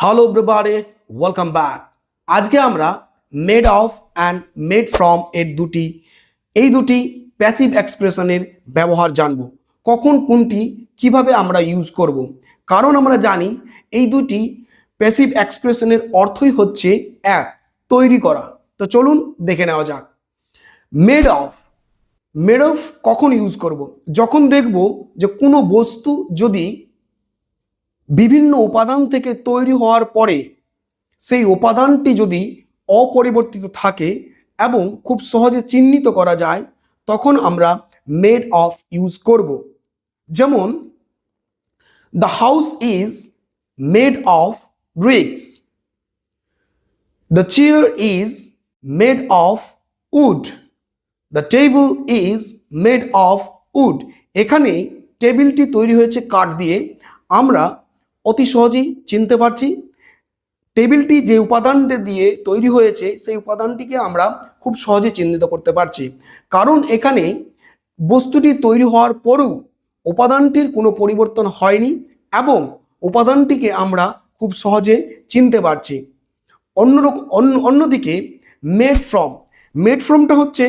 Hello ব্রেবারে welcome back আজকে আমরা made of and made from এর দুটি, এই দুটি প্যাসিভ এক্সপ্রেশনের ব্যবহার জানব। কখন কোনটি, কীভাবে আমরা ইউজ করব। কারণ আমরা জানি এই দুটি প্যাসিভ এক্সপ্রেশনের অর্থই হচ্ছে এক, তৈরি করা। তো চলুন দেখে নেওয়া যাক। মেড অফ মেড অফ কখন ইউজ করব? যখন দেখব যে কোনো বস্তু যদি বিভিন্ন উপাদান থেকে তৈরি হওয়ার পরে সেই উপাদানটি যদি অপরিবর্তিত থাকে এবং খুব সহজে চিহ্নিত করা যায়, তখন আমরা মেড অফ ইউজ করব। যেমন the house is made of bricks the chair is made of wood the table is made of wood এখানে টেবিলটি তৈরি হয়েছে কাঠ দিয়ে। আমরা অতি সহজেই চিনতে পারছি। টেবিলটি যে উপাদানটি দিয়ে তৈরি হয়েছে, সেই উপাদানটিকে আমরা খুব সহজে চিহ্নিত করতে পারছি। কারণ এখানে বস্তুটি তৈরি হওয়ার পরেও উপাদানটির কোনো পরিবর্তন হয়নি এবং উপাদানটিকে আমরা খুব সহজে চিনতে পারছি। অন্যরকম অন্য, অন্যদিকে মেড ফ্রম মেড ফ্রমটা হচ্ছে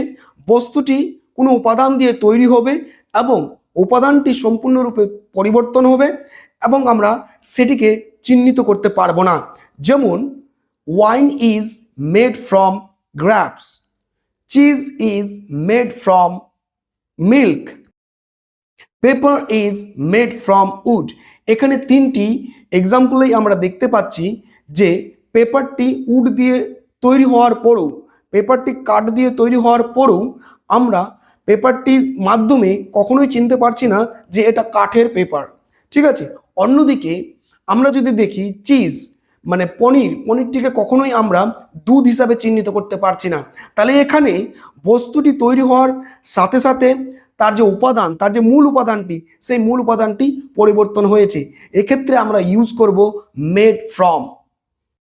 বস্তুটি কোনো উপাদান দিয়ে তৈরি হবে এবং উপাদানটি সম্পূর্ণরূপে পরিবর্তন হবে এবং আমরা সেটিকে চিহ্নিত করতে পারব না। যেমন wine is made from grapes cheese is made from milk paper is made from wood এখানে তিনটি এক্সাম্পলেই আমরা দেখতে পাচ্ছি যে পেপারটি উড দিয়ে তৈরি হওয়ার পরেও পেপারটি কাঠ দিয়ে তৈরি হওয়ার পরও আমরা পেপারটির মাধ্যমে কখনোই চিনতে পারছি না যে এটা কাঠের পেপার। ঠিক আছে? অন্যদিকে আমরা যদি দেখি চিজ মানে পনির, পনিরটিকে কখনোই আমরা দুধ হিসাবে চিহ্নিত করতে পারছি না। তাহলে এখানে বস্তুটি তৈরি হওয়ার সাথে সাথে তার যে উপাদান, তার যে মূল উপাদানটি, সেই মূল উপাদানটি পরিবর্তন হয়েছে। এক্ষেত্রে আমরা ইউজ করব মেড ফ্রম